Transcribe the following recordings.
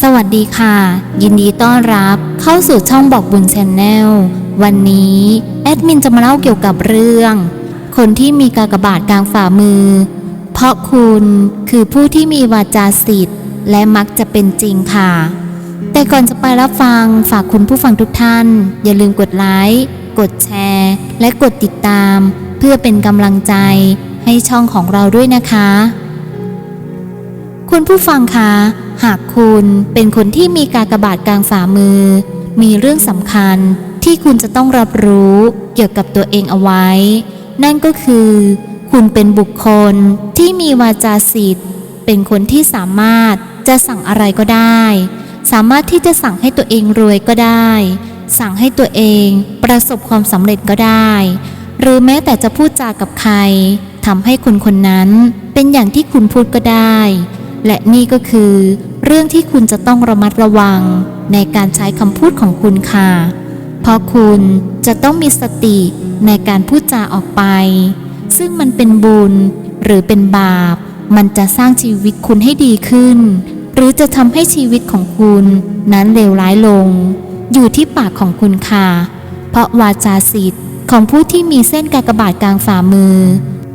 สวัสดีค่ะ ยินดีต้อนรับเข้าสู่ช่องบอกบุญชนแนลวันนี้แอดมินจะมาเล่าเกี่ยวกับเรื่อง คนที่มีกากบาทกลางฝ่ามือ เพราะคุณคือผู้ที่มีวาจาสิทธิ์ และมักจะเป็นจริงค่ะ แต่ก่อนจะไปรับฟังฝากคุณผู้ฟังทุกท่าน อย่าลืมกดไลค์กดแชร์ และกดติดตาม เพื่อเป็นกำลังใจให้ช่องของเราด้วยนะคะ คุณผู้ฟังคะ หากคุณเป็นคนที่มีกากบาทกลางฝ่ามือ มีเรื่องสำคัญที่คุณจะต้องรับรู้เกี่ยวกับตัวเองเอาไว้ นั่นก็คือ คุณเป็นบุคคลที่มีวาจาสิทธิ์ เป็นคนที่สามารถจะสั่งอะไรก็ได้ สามารถที่จะสั่งให้ตัวเองรวยก็ได้ สั่งให้ตัวเองประสบความสำเร็จก็ได้ หรือแม้แต่จะพูดจากับใครทำให้คนคนนั้นเป็นอย่างที่คุณพูดก็ได้ และนี่ก็คือ เรื่องที่คุณจะต้องระมัดระวังในการใช้คำพูดของคุณค่ะ เพราะคุณจะต้องมีสติในการพูดจาออกไป ซึ่งมันเป็นบุญหรือเป็นบาป มันจะสร้างชีวิตคุณให้ดีขึ้น หรือจะทำให้ชีวิตของคุณนั้นเลวร้ายลง อยู่ที่ปากของคุณค่ะ เพราะวาจาสิทธิ์ของผู้ที่มีเส้นกากบาทกลางฝ่ามือ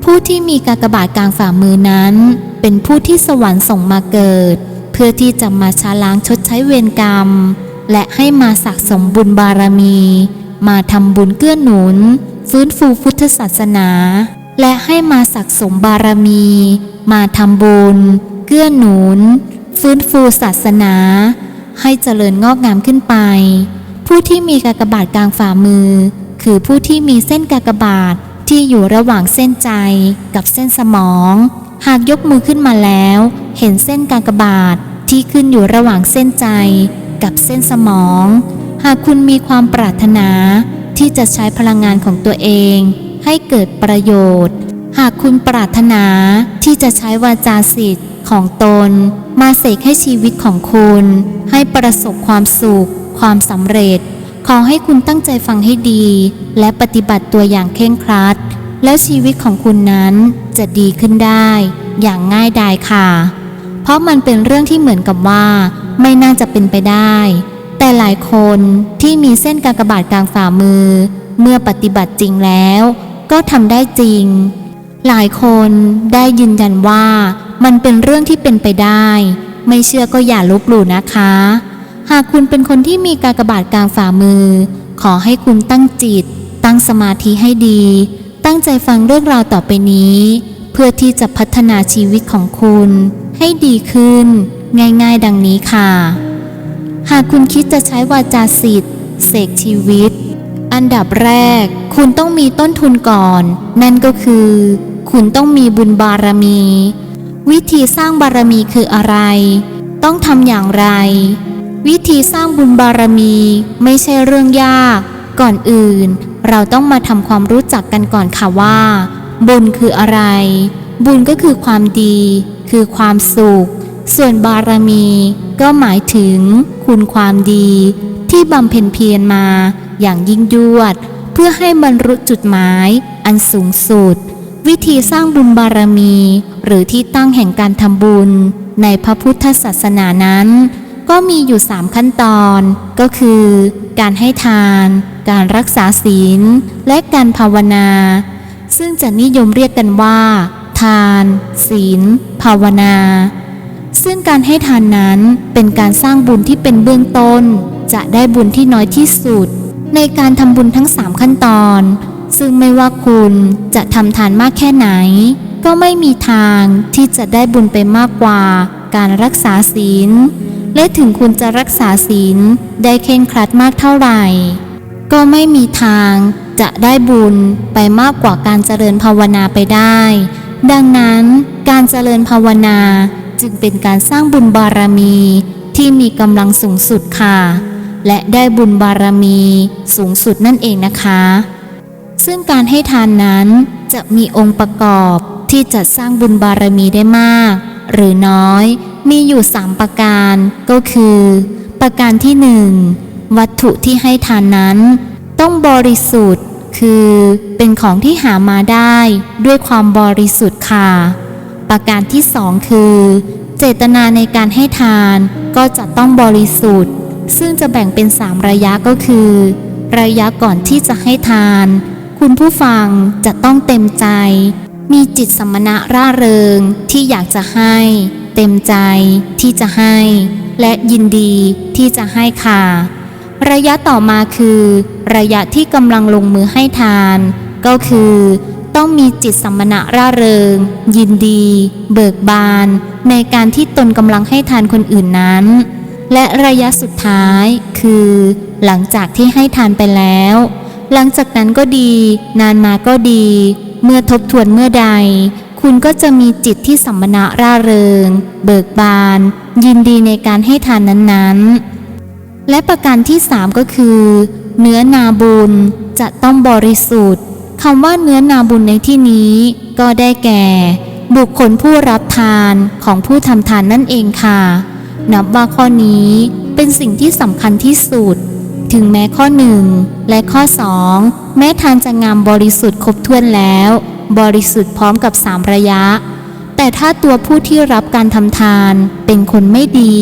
ผู้ที่มีกากบาทกลางฝ่ามือนั้น เป็นผู้ที่สวรรค์ส่งมาเกิด เพื่อที่จะมาชาล้างชดใช้เวรกรรม และให้มาสะสมบุญบารมี มาทำบุญเกื้อหนุน ฟื้นฟูพุทธศาสนา และให้มาสะสมบารมี มาทำบุญ เกื้อหนุน ฟื้นฟูศาสนา ให้เจริญงอกงามขึ้นไป ผู้ที่มีกากบาทกลางฝ่ามือ คือผู้ที่มีเส้นกากบาทที่อยู่ระหว่างเส้นใจกับเส้นสมอง หากยกมือขึ้นมาแล้ว เห็นเส้นกากบาทที่ขึ้นอยู่ระหว่างเส้นใจกับเส้นสมอง หากคุณมีความปรารถนาที่จะใช้พลังงานของตัวเอง ให้เกิดประโยชน์ หากคุณปรารถนาที่จะใช้วาจาสิทธิ์ของตน มาเสกให้ชีวิตของคุณ ให้ประสบความสุข ความสำเร็จ ขอให้คุณตั้งใจฟังให้ดี และปฏิบัติตัวอย่างเคร่งครัด แล้วชีวิตของคุณนั้นจะดีขึ้นได้อย่างง่ายดายค่ะ เพราะมันเป็นเรื่องที่เหมือนกับว่า ไม่น่าจะเป็นไปได้ แต่หลายคนที่มีเส้นกากบาทกลางฝ่ามือ เมื่อปฏิบัติจริงแล้ว ก็ทำได้จริง หลายคนได้ยืนยันว่า มันเป็นเรื่องที่เป็นไปได้ ไม่เชื่อก็อย่าลบหลู่นะคะ หากคุณเป็นคนที่มีกากบาทกลางฝ่ามือ ขอให้คุณตั้งจิต ตั้งสมาธิให้ดี ตั้งใจฟังเรื่องราวต่อไปนี้ เพื่อที่จะพัฒนาชีวิตของคุณ ให้ดีขึ้น ง่ายๆ ดังนี้ค่ะ หากคุณคิดจะใช้วาจาสิทธิ์เสกชีวิต อันดับแรก คุณต้องมีต้นทุนก่อน นั่นก็คือ คุณต้องมีบุญบารมี วิธีสร้างบารมีคืออะไร ต้องทำอย่างไร วิธีสร้างบุญบารมีไม่ใช่เรื่องยาก ก่อนอื่น เราต้องมาทำความรู้จักกันก่อนค่ะว่า บุญคืออะไร บุญก็คือความดี คือความสุข ส่วนบารมี ก็หมายถึง คุณความดี ที่บำเพ็ญเพียรมา อย่างยิ่งยวด เพื่อให้บรรลุจุดหมาย อันสูงสุด วิธีสร้างบุญบารมี หรือที่ตั้งแห่งการทำบุญ ในพระพุทธศาสนานั้น ก็มีอยู่สามขั้นตอน ก็คือ การให้ทาน การรักษาศีล และการภาวนา ซึ่งจะนิยมเรียกกันว่า ทาน ศีล ภาวนา ซึ่งการให้ทานนั้นเป็นการสร้างบุญที่เป็นเบื้องต้น จะได้บุญที่น้อยที่สุด ในการทำบุญทั้งสามขั้นตอน ซึ่งไม่ว่าคุณจะทำทานมากแค่ไหน ก็ไม่มีทางที่จะได้บุญไปมากกว่า การรักษาศีล และถึงคุณจะรักษาศีลได้เคร่งครัดมากเท่าไหร่ ก็ไม่มีทางจะได้บุญไปมากกว่าการเจริญภาวนาไปได้ ดังนั้นการเจริญภาวนาจึงเป็นการสร้างบุญบารมีที่มีกำลังสูงสุดค่ะ และได้บุญบารมีสูงสุดนั่นเองนะคะ ซึ่งการให้ทานนั้นจะมีองค์ประกอบที่จะสร้างบุญบารมีได้มาก หรือน้อย มีอยู่สามประการก็คือ ประการที่หนึ่งวัตถุที่ให้ทานนั้น ต้องบริสุทธิ์ คือเป็นของที่หามาได้ด้วยความบริสุทธิ์ค่ะ ประการที่สองคือ เจตนาในการให้ทานก็จะต้องบริสุทธิ์ ซึ่งจะแบ่งเป็น3ระยะก็คือ ระยะก่อนที่จะให้ทาน คุณผู้ฟังจะต้องเต็มใจ มีจิตสมณะร่าเริงที่อยากจะให้ เต็มใจที่จะให้ และยินดีที่จะให้ค่ะ ระยะต่อมาคือ ระยะที่กำลังลงมือให้ทาน ก็คือ ต้องมีจิตสัมมณะร่าเริง ยินดี เบิกบาน ในการที่ตนกำลังให้ทานคนอื่นนั้น และระยะสุดท้ายคือ หลังจากที่ให้ทานไปแล้ว หลังจากนั้นก็ดี นานมาก็ดี เมื่อทบทวนเมื่อใด คุณก็จะมีจิตที่สัมมณะร่าเริง เบิกบาน ยินดีในการให้ทานนั้นๆ และประการที่3ก็คือ เนื้อนาบุญจะต้องบริสุทธิ์คำว่าเนื้อนาบุญในที่นี้ ก็ได้แก่ บุคคลผู้รับทานของผู้ทำทานนั่นเองค่ะ นับว่าข้อนี้เป็นสิ่งที่สำคัญที่สุด ถึงแม้ข้อหนึ่งและข้อสองแม้ทานจะงามบริสุทธิ์ครบถ้วนแล้ว บริสุทธิ์พร้อมกับสามระยะ แต่ถ้าตัวผู้ที่รับการทำทานเป็นคนไม่ดี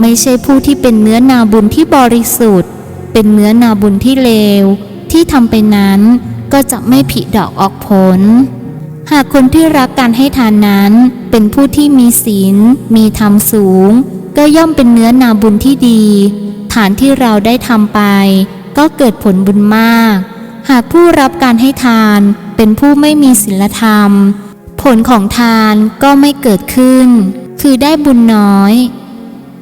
ไม่ใช่ผู้ที่เป็นเนื้อนาบุญที่บริสุทธิ์ เป็นเนื้อนาบุญที่เลว ที่ทำไปนั้นก็จะไม่ผิดอกออกผล หากคนที่รับการให้ทานนั้น เป็นผู้ที่มีศีล มีธรรมสูง ก็ย่อมเป็นเนื้อนาบุญที่ดี ฐานที่เราได้ทำไป ก็เกิดผลบุญมาก หากผู้รับการให้ทาน เป็นผู้ไม่มีศีลธรรม ผลของทานก็ไม่เกิดขึ้น คือได้บุญน้อย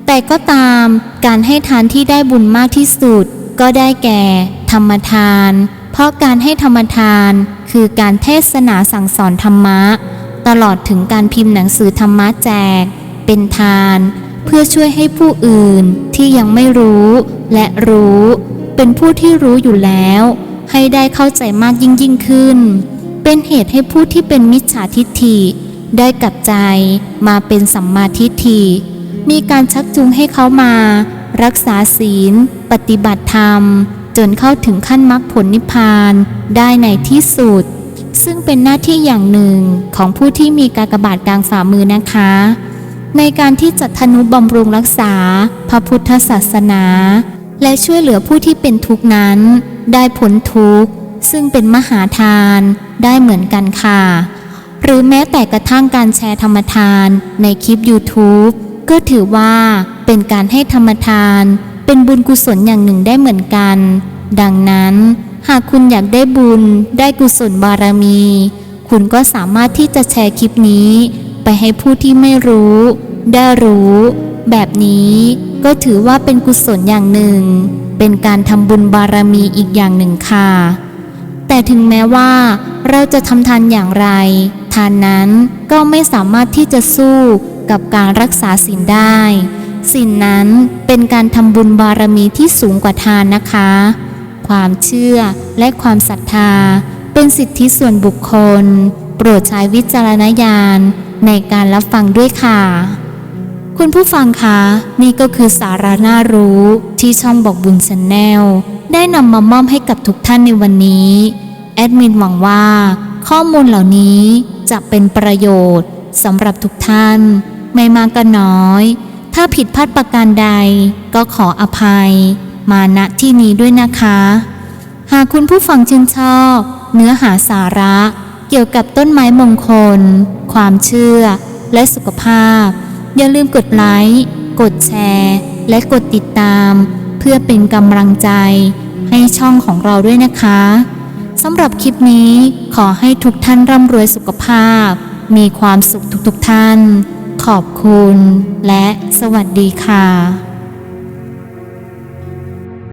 แต่ก็ตามการให้ทานที่ได้บุญมากที่สุด ก็ได้แก่ ธรรมทาน เพราะการให้ธรรมทานคือการเทศนาสั่งสอนธรรมะ ตลอดถึงการพิมพ์หนังสือธรรมะแจก เป็นทานเพื่อช่วยให้ผู้อื่นที่ยังไม่รู้และรู้ เป็นผู้ที่รู้อยู่แล้ว ให้ได้เข้าใจมากยิ่งยิ่งขึ้น เป็นเหตุให้ผู้ที่เป็นมิจฉาทิฏฐิ ได้กลับใจมาเป็นสัมมาทิฏฐิ มีการชักจูงให้เขามา รักษาศีล ปฏิบัติธรรม จนเข้าถึงขั้นมรรคผลนิพพานได้ในที่สุด ซึ่งเป็นหน้าที่อย่างหนึ่งของผู้ที่มีการกบาทกลางฝ่ามือนะคะในการที่จะทนุบำรุงรักษา พระพุทธศาสนา และช่วยเหลือผู้ที่เป็นทุกข์นั้น ได้พ้นทุกข์ ซึ่งเป็นมหาทานได้เหมือนกันค่ะ หรือแม้แต่กระทั่งการแชร์ธรรมทานในคลิป YouTube ก็ถือว่าเป็นการให้ธรรมทาน เป็นบุญกุศลอย่างหนึ่งได้เหมือนกัน ดังนั้น หากคุณอยากได้บุญได้กุศลบารมี คุณก็สามารถที่จะแชร์คลิปนี้ ไปให้ผู้ที่ไม่รู้ ได้รู้ แบบนี้ก็ถือว่าเป็นกุศลอย่างหนึ่ง เป็นการทำบุญบารมีอีกอย่างหนึ่งค่ะ แต่ถึงแม้ว่าเราจะทำทานอย่างไร ทานนั้นก็ไม่สามารถที่จะสู้กับการรักษาศีลได้ศีลนนั้นเป็นการทำบุญบารมีที่สูงกว่าทานนะคะ ความเชื่อและความศรัทธา เป็นสิทธิส่วนบุคคล โปรดใช้วิจารณญาณในการรับฟังด้วยค่ะ คุณผู้ฟังคะ นี่ก็คือสาระน่ารู้ที่ช่องบอกบุญชนแนลได้นำมามอบให้กับทุกท่านในวันนี้ แอดมินหวังว่า ข้อมูลเหล่านี้จะเป็นประโยชน์สำหรับทุกท่าน ไม่มากก็น้อย ถ้าผิดพลาดประการใด ก็ขออภัย มาณที่นี้ด้วยนะคะ หากคุณผู้ฟังชื่นชอบ เนื้อหาสาระ เกี่ยวกับต้นไม้มงคล ความเชื่อ และสุขภาพ อย่าลืมกดไลค์ กดแชร์ และกดติดตาม เพื่อเป็นกำลังใจให้ช่องของเราด้วยนะคะสำหรับคลิปนี้ขอให้ทุกท่านร่ำรวยสุขภาพ มีความสุขทุกๆท่าน ขอบคุณและสวัสดีค่ะ